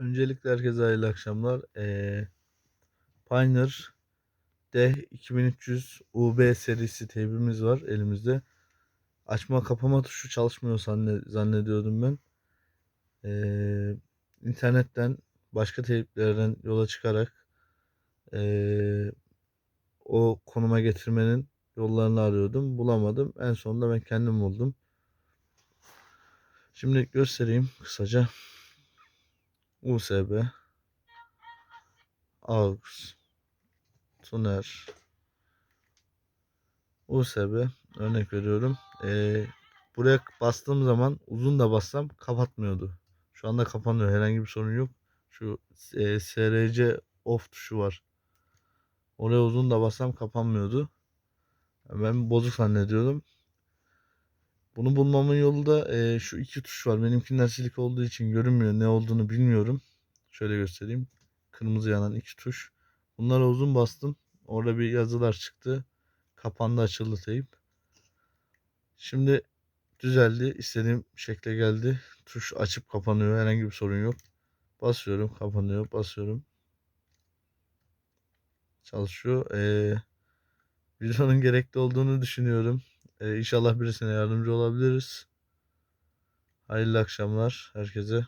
Öncelikle herkese hayırlı akşamlar. Ee, Pioneer D2300 UB serisi teybimiz var elimizde. Açma kapama tuşu çalışmıyor zanne- zannediyordum ben. Ee, internetten başka teyplerden yola çıkarak ee, o konuma getirmenin yollarını arıyordum. Bulamadım. En sonunda ben kendim buldum. Şimdi göstereyim kısaca. USB AUX Tuner USB örnek veriyorum. Ee, buraya bastığım zaman uzun da bassam kapatmıyordu. Şu anda kapanıyor. Herhangi bir sorun yok. Şu e, SRC off tuşu var. Oraya uzun da bassam kapanmıyordu. Ben bozuk zannediyordum. Bunu bulmamın yolu da e, şu iki tuş var. Benimkinden silik olduğu için görünmüyor. Ne olduğunu bilmiyorum. Şöyle göstereyim. Kırmızı yanan iki tuş. Bunlara uzun bastım. Orada bir yazılar çıktı. Kapandı açıldı teyip. Şimdi düzeldi. İstediğim şekle geldi. Tuş açıp kapanıyor. Herhangi bir sorun yok. Basıyorum kapanıyor. Basıyorum. Çalışıyor. Ee, videonun gerekli olduğunu düşünüyorum. Ee, inşallah birisine yardımcı olabiliriz. Hayırlı akşamlar herkese.